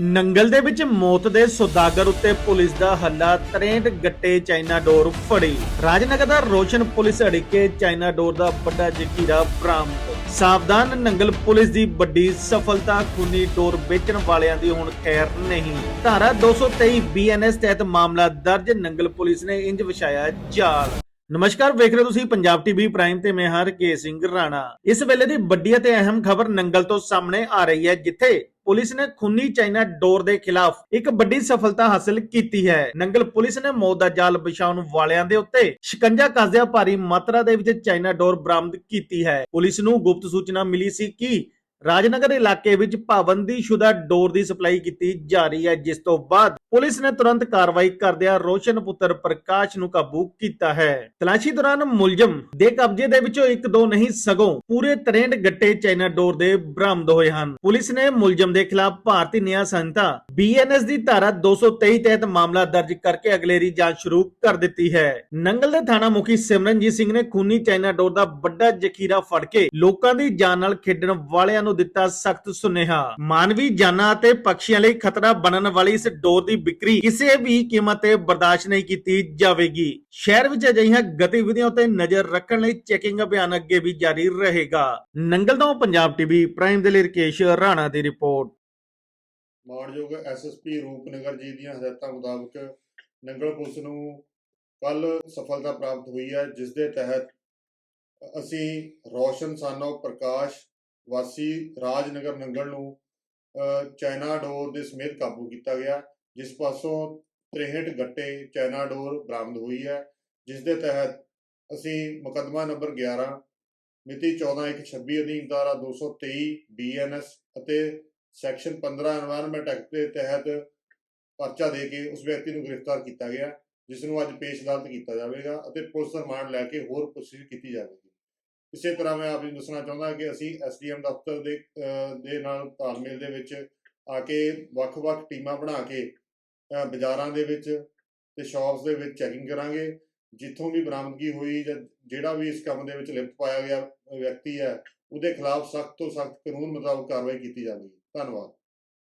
ਨੰਗਲ ਦੇ ਵਿੱਚ ਮੌਤ ਦੇ ਸੁਦਾਗਰ ਉੱਤੇ ਪੁਲਿਸ ਦਾ ਹੱਲਾ 63 ਗੱਟੇ ਚਾਈਨਾ ਡੋਰ ਫੜੀ। ਰਾਜਨਗਰ ਦਾ ਰੋਸ਼ਨ ਪੁਲਿਸ ਅੜਿੱਕੇ, ਚਾਈਨਾ ਡੋਰ ਦਾ ਵੱਡਾ ਜ਼ਖੀਰਾ ਬਰਾਮਦ। ਸਾਵਧਾਨ ਨੰਗਲ ਪੁਲਿਸ ਦੀ ਵੱਡੀ ਸਫਲਤਾ ਖੂਨੀ ਡੋਰ ਵੇਚਣ ਵਾਲਿਆਂ ਦੀ ਹੁਣ ਖੈਰ ਨਹੀਂ। ਧਾਰਾ 223 ਬੀਐਨਐਸ ਤਹਿਤ ਮਾਮਲਾ ਦਰਜ, ਨੰਗਲ ਪੁਲਿਸ ਨੇ ਇੰਜ ਵਿਛਾਇਆ ਜਾਲ। ਨਮਸਕਾਰ, ਵੇਖ ਰਹੇ ਹੋ ਤੁਸੀਂ ਪੰਜਾਬ ਟੀਵੀ ਪ੍ਰਾਈਮ ਤੇ ਮੈਂ ਹਾਂ ਰਕੇਸ਼ ਸਿੰਘ ਰਾਣਾ। ਇਸ ਵੇਲੇ ਦੀ ਵੱਡੀ ਅਤੇ ਅਹਿਮ ਖਬਰ ਨੰਗਲ ਤੋਂ ਸਾਹਮਣੇ ਆ ਰਹੀ ਹੈ, ਜਿੱਥੇ ਪੁਲਿਸ ਨੇ ਖੂਨੀ ਚਾਈਨਾ ਡੋਰ ਦੇ ਖਿਲਾਫ ਇੱਕ ਵੱਡੀ ਸਫਲਤਾ ਹਾਸਲ ਕੀਤੀ ਹੈ। ਨੰਗਲ ਪੁਲਿਸ ਨੇ ਮੌਤ ਦਾ ਜਾਲ ਵਿਛਾਉਣ ਵਾਲਿਆਂ ਦੇ ਉੱਤੇ ਸ਼ਿਕੰਜਾ ਕੱਸਦਿਆਂ ਭਾਰੀ ਮਾਤਰਾ ਦੇ ਵਿੱਚ ਚਾਈਨਾ ਡੋਰ ਬਰਾਮਦ ਕੀਤੀ ਹੈ। ਪੁਲਿਸ ਨੂੰ ਗੁਪਤ ਸੂਚਨਾ ਮਿਲੀ ਸੀ ਕਿ ਰਾਜਨਗਰ ਇਲਾਕੇ ਵਿੱਚ ਪਾਬੰਦੀਸ਼ੁਦਾ ਡੋਰ ਦੀ ਸਪਲਾਈ ਕੀਤੀ ਜਾ ਰਹੀ ਹੈ, ਜਿਸ ਤੋਂ ਬਾਅਦ ਪੁਲਿਸ ਨੇ ਤੁਰੰਤ ਕਾਰਵਾਈ ਕਰਦਿਆਂ ਰੋਸ਼ਨ ਪੁੱਤਰ ਪ੍ਰਕਾਸ਼ ਨੂੰ ਕਾਬੂ ਕੀਤਾ ਹੈ। ਤਲਾਸ਼ੀ ਦੌਰਾਨ ਮੁਲਜ਼ਮ ਦੇ ਕਬਜ਼ੇ ਦੇ ਵਿੱਚੋਂ ਇੱਕ ਦੋ ਨਹੀਂ, ਸਗੋਂ ਪੂਰੇ 63 ਗੱਟੇ ਚਾਈਨਾ ਡੋਰ ਦੇ ਬਰਾਮਦ ਹੋਏ ਹਨ। ਪੁਲਿਸ ਨੇ ਮੁਲਜ਼ਮ ਦੇ ਖਿਲਾਫ ਭਾਰਤੀ ਨਿਆਂ ਸੰਹਿਤਾ ਬੀਐਨਐਸ ਦੀ ਧਾਰਾ 223 ਤਹਿਤ ਮਾਮਲਾ ਦਰਜ ਕਰਕੇ ਅਗਲੇਰੀ ਜਾਂਚ ਸ਼ੁਰੂ ਕਰ ਦਿੱਤੀ ਹੈ। ਨੰਗਲ ਦੇ ਥਾਣਾ ਮੁਖੀ ਸਿਮਰਨਜੀਤ ਸਿੰਘ ਨੇ ਖੂਨੀ ਚਾਈਨਾ ਡੋਰ ਦਾ ਵੱਡਾ ਜ਼ਖੀਰਾ ਫੜ ਕੇ ਲੋਕਾਂ ਦੀ ਜਾਨ ਨਾਲ ਖੇਡਣ ਵਾਲਿਆਂ ਨੂੰ ਦਿੱਤਾ ਸਖਤ ਸੁਨੇਹਾ। ਮਾਨਵੀ ਜਾਨਾਂ ਅਤੇ ਪੰਛੀਆਂ ਲਈ ਖਤਰਾ ਬਣਨ ਵਾਲੀ ਇਸ ਡੋਰ ਦੀ ਵਿਕਰੀ ਕਿਸੇ ਵੀ ਕੀਮਤ ਤੇ ਬਰਦਾਸ਼ਤ ਨਹੀਂ ਕੀਤੀ ਜਾਵੇਗੀ। ਸ਼ਹਿਰ ਵਿੱਚ ਅਜਿਹੀਆਂ ਗਤੀਵਿਧੀਆਂ ਉੱਤੇ ਨਜ਼ਰ ਰੱਖਣ ਲਈ ਚੈਕਿੰਗ ਅਭਿਆਨ ਅੱਗੇ ਵੀ ਜਾਰੀ ਰਹੇਗਾ। ਨੰਗਲ ਤੋਂ ਪੰਜਾਬ ਟੀਵੀ, ਪ੍ਰਾਈਮ ਦੇ ਲਈ ਰਕੇਸ਼ ਰਾਣਾ ਦੀ ਰਿਪੋਰਟ। ਮਾਣਯੋਗ ਐਸਐਸਪੀ ਰੂਪਨਗਰ ਜੀ ਦੀਆਂ ਹਦਾਇਤਾਂ ਮੁਤਾਬਕ ਨੰਗਲ ਪੁਲਿਸ ਨੂੰ ਕੱਲ ਸਫਲਤਾ ਪ੍ਰਾਪਤ ਹੋਈ ਹੈ, ਜਿਸ ਦੇ ਤਹਿਤ ਅਸੀਂ ਰੋਸ਼ਨ ਸਾਨੋ, ਪ੍ਰਕਾਸ਼ ਵਾਸੀ ਰਾਜਨਗਰ ਨੰਗਲ ਨੂੰ ਚਾਈਨਾ ਡੋਰ ਦੇ ਸਮੇਤ ਕਾਬੂ ਕੀਤਾ ਗਿਆ, ਜਿਸ ਪਾਸੋਂ 63 ਗੱਟੇ ਚਾਈਨਾ ਡੋਰ ਬਰਾਮਦ ਹੋਈ ਹੈ, ਜਿਸ ਦੇ ਤਹਿਤ ਅਸੀਂ ਮੁਕਦਮਾ ਨੰਬਰ 11 ਮਿਤੀ 14/1/26 ਅਧੀਨ ਧਾਰਾ 223 ਬੀਐਨਐਸ ਅਤੇ ਸੈਕਸ਼ਨ 15 এনवायरमेंट ਐਕਟ ਦੇ ਤਹਿਤ ਪਰਚਾ ਦੇ ਕੇ ਉਸ ਵਿਅਕਤੀ ਨੂੰ ਗ੍ਰਿਫਤਾਰ ਕੀਤਾ ਗਿਆ, ਜਿਸ ਨੂੰ ਅੱਜ ਪੇਸ਼ ਅਦਾਲਤ ਕੀਤਾ ਜਾਵੇਗਾ ਅਤੇ ਪੁਲਿਸ ਰਿਮਾਂਡ ਲੈ ਕੇ ਹੋਰ ਪੁੱਛਗਿੱਛ ਕੀਤੀ ਜਾਵੇਗੀ। ਇਸੇ ਤਰ੍ਹਾਂ ਮੈਂ ਆਪ ਜੀ ਨੂੰ ਦੱਸਣਾ ਚਾਹੁੰਦਾ ਕਿ ਅਸੀਂ ਐਸਡੀਐਮ ਦਫ਼ਤਰ ਦੇ ਦੇ ਨਾਲ ਤਾਲਮੇਲ ਦੇ ਵਿੱਚ ਆ ਕੇ ਵੱਖ-ਵੱਖ ਟੀਮਾਂ ਬਣਾ ਕੇ ਬਾਜ਼ਾਰਾਂ ਦੇ ਵਿੱਚ ਤੇ ਸ਼ਾਪਸ ਦੇ ਵਿੱਚ ਚੈਕਿੰਗ ਕਰਾਂਗੇ। ਜਿੱਥੋਂ ਵੀ ਬਰਾਮਦਗੀ ਹੋਈ ਜਾਂ ਜਿਹੜਾ ਵੀ ਇਸ ਕੰਮ ਦੇ ਵਿੱਚ ਲਿਪਤ ਪਾਇਆ ਗਿਆ ਵਿਅਕਤੀ ਹੈ, ਉਹਦੇ ਖਿਲਾਫ ਸਖਤ ਤੋਂ ਸਖਤ ਕਾਨੂੰਨ ਮੁਤਾਬਕ ਕਾਰਵਾਈ ਕੀਤੀ ਜਾਵੇਗੀ। ਧੰਨਵਾਦ।